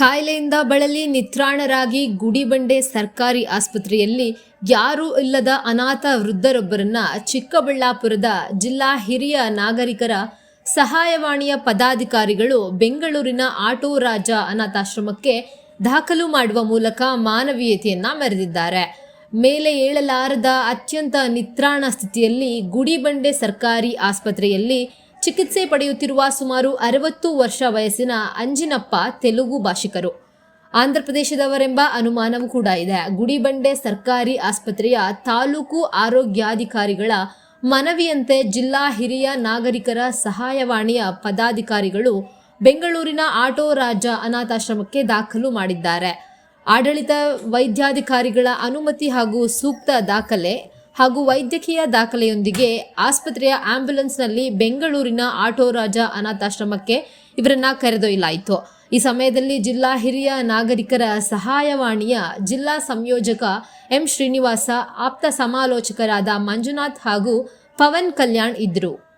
ಕಾಯಿಲೆಯಿಂದ ಬಳಲಿ ನಿತ್ರಾಣರಾಗಿ ಗುಡಿಬಂಡೆ ಸರ್ಕಾರಿ ಆಸ್ಪತ್ರೆಯಲ್ಲಿ ಯಾರೂ ಇಲ್ಲದ ಅನಾಥ ವೃದ್ಧರೊಬ್ಬರನ್ನ ಚಿಕ್ಕಬಳ್ಳಾಪುರದ ಜಿಲ್ಲಾ ಹಿರಿಯ ನಾಗರಿಕರ ಸಹಾಯವಾಣಿಯ ಪದಾಧಿಕಾರಿಗಳು ಬೆಂಗಳೂರಿನ ಆಟೋ ರಾಜ ಅನಾಥಾಶ್ರಮಕ್ಕೆ ದಾಖಲು ಮಾಡುವ ಮೂಲಕ ಮಾನವೀಯತೆಯನ್ನ ಮೆರೆದಿದ್ದಾರೆ. ಮೇಲೆ ಏಳಲಾರದ ಅತ್ಯಂತ ನಿತ್ರಾಣ ಸ್ಥಿತಿಯಲ್ಲಿ ಗುಡಿಬಂಡೆ ಸರ್ಕಾರಿ ಆಸ್ಪತ್ರೆಯಲ್ಲಿ ಚಿಕಿತ್ಸೆ ಪಡೆಯುತ್ತಿರುವ ಸುಮಾರು ಅರವತ್ತು ವರ್ಷ ವಯಸ್ಸಿನ ಅಂಜಿನಪ್ಪ ತೆಲುಗು ಭಾಷಿಕರು. ಆಂಧ್ರಪ್ರದೇಶದವರೆಂಬ ಅನುಮಾನವೂ ಕೂಡ ಇದೆ. ಗುಡಿಬಂಡೆ ಸರ್ಕಾರಿ ಆಸ್ಪತ್ರೆಯ ತಾಲೂಕು ಆರೋಗ್ಯಾಧಿಕಾರಿಗಳ ಮನವಿಯಂತೆ ಜಿಲ್ಲಾ ಹಿರಿಯ ನಾಗರಿಕರ ಸಹಾಯವಾಣಿಯ ಪದಾಧಿಕಾರಿಗಳು ಬೆಂಗಳೂರಿನ ಆಟೋ ರಾಜ ಅನಾಥಾಶ್ರಮಕ್ಕೆ ದಾಖಲು ಮಾಡಿದ್ದಾರೆ. ಆಡಳಿತ ವೈದ್ಯಾಧಿಕಾರಿಗಳ ಅನುಮತಿ ಹಾಗೂ ಸೂಕ್ತ ದಾಖಲೆ ಹಾಗೂ ವೈದ್ಯಕೀಯ ದಾಖಲೆಯೊಂದಿಗೆ ಆಸ್ಪತ್ರೆಯ ಆಂಬ್ಯುಲೆನ್ಸ್ನಲ್ಲಿ ಬೆಂಗಳೂರಿನ ಆಟೋ ರಾಜ ಅನಾಥಾಶ್ರಮಕ್ಕೆ ಇವರನ್ನ ಕರೆದೊಯ್ಯಲಾಯಿತು. ಈ ಸಮಯದಲ್ಲಿ ಜಿಲ್ಲಾ ಹಿರಿಯ ನಾಗರಿಕರ ಸಹಾಯವಾಣಿಯ ಜಿಲ್ಲಾ ಸಂಯೋಜಕ ಎಂ ಶ್ರೀನಿವಾಸ, ಆಪ್ತ ಸಮಾಲೋಚಕರಾದ ಮಂಜುನಾಥ್ ಹಾಗೂ ಪವನ್ ಕಲ್ಯಾಣ್ ಇದ್ದರು.